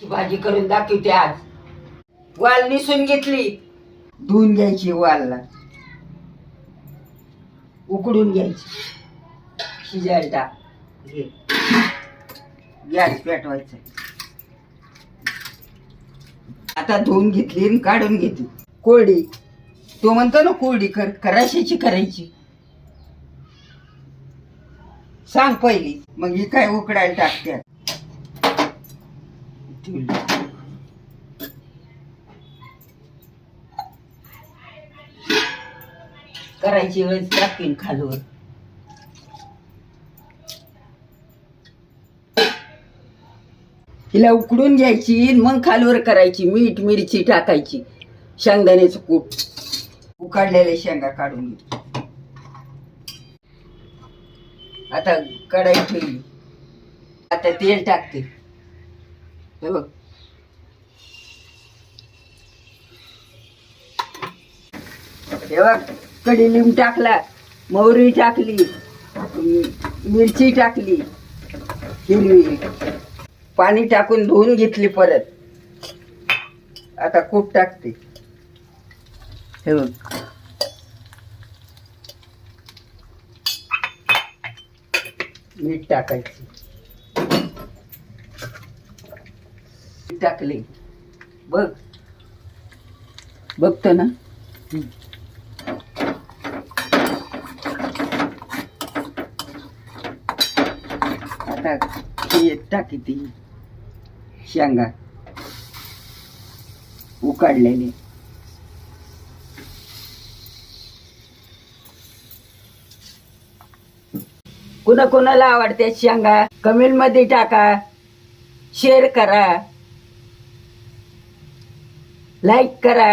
भाजी करून दाखवते आज. वाल निसून घेतली. धुवून घ्यायची वालला. उकडून घ्यायची. शिजायला टाक घे गॅस पेटवायचा. आता धुवून घेतली आणि काढून घेतली. कोरडी. तो म्हणतो ना कोरडी कर कराशाची करायची. सांग पहिली. मग ही काय उकडायला टाकते ठेवली. करायची वेळेस टाकीन खालवर. हिला उकडून घ्यायची मग खालवर करायची मीठ मिरची टाकायची शेंगदाण्याचं कूट. उकडलेल्या शेंगा काढून घे. आता कढाई ठेवली. आता तेल टाकते. हे बघ. हे बघ कडीलिंब टाकला मोहरी टाकली मिरची टाकली हिरवी. पाणी टाकून धुवून घेतली परत. आता कूट टाकते. हे बघ. मीठ टाकायची. टाकले. बघ. बघतो ना. आता ही टाकी ती शेंगा उकाडलेली. कुणा कुणाला आवडते शेंगा? कमेंटमध्ये टाका. शेअर करा. लाईक करा.